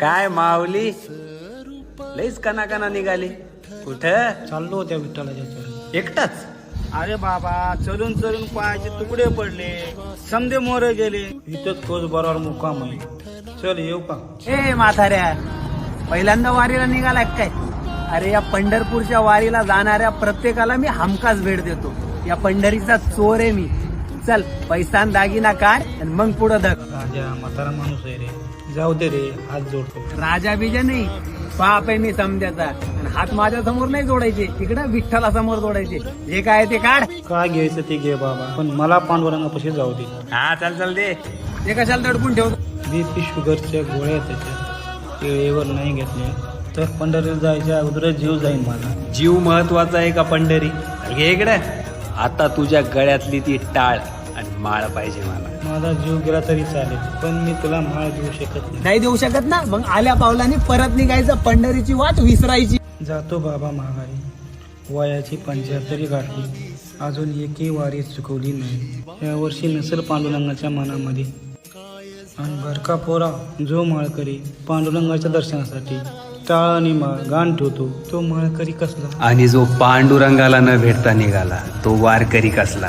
काय माऊली? लईच कना कना निघाली. कुठं? चाललो त्या विठ्ठलाच्या चरणी. एकटाच? अरे बाबा चलून चलून पायाचे तुकडे पडले. समजे मोरे गेले. इथंच तोच बरोबर मुक्काम आहे चल येऊ का? ए म्हाताऱ्या पहिल्यांदा वारीला निघाला काय? अरे या पंढरपूरच्या वारीला जाणाऱ्या प्रत्येकाला मी हमखास भेट देतो. या पंढरीचा चोर आहे मी. चल पैसा दागिना काढ आणि मग पुढं धक राजा म्हातारा माणूस आहे रे. जाऊ दे रे हात जोडतो. राजा बिजा नाही बाप आहे मी समजायचा आणि हात माझ्यासमोर नाही जोडायचे इकडे विठ्ठला समोर जोडायचे. जे काय आहे ते काढ. काय घ्यायचं ते घे बाबा. पण मला पांडुरंगापाशी जाऊ दे. हा चल चल दे. ते कशाला दडपून ठेवतो? बीपी शुगरच्या गोळ्या आहेत त्याच्या वेळेवर नाही घेतल्या. तर पंढरीला जायच्या अगोदर जीव जाईल माझा. जीव महत्त्वाचा आहे का पंढरी? घे इकडे. आता तुझ्या गळ्यातली ती टाळ. माळ पाहिजे मला. माझा जीव गेला तरी चालेल पण मी तुला माळ देऊ शकत नाही. नाही देऊ शकत ना? मग आल्या पावलांनी परत निघायचं पंढरीची वाट विसरायची. जातो बाबा माघारी वयाची पंच्याहत्तरी गाठली. अजून एकही वारी चुकवली नाही. यावर्षी नसेल पांडुरंगाच्या मनामध्ये. आणि बरका पोरा जो माळकरी पांडुरंगाच्या दर्शनासाठी. टाळ आणि माळ गाण ठेवतो. तो माळकरी कसला? आणि जो पांडुरंगाला न भेटता निघाला तो वारकरी कसला?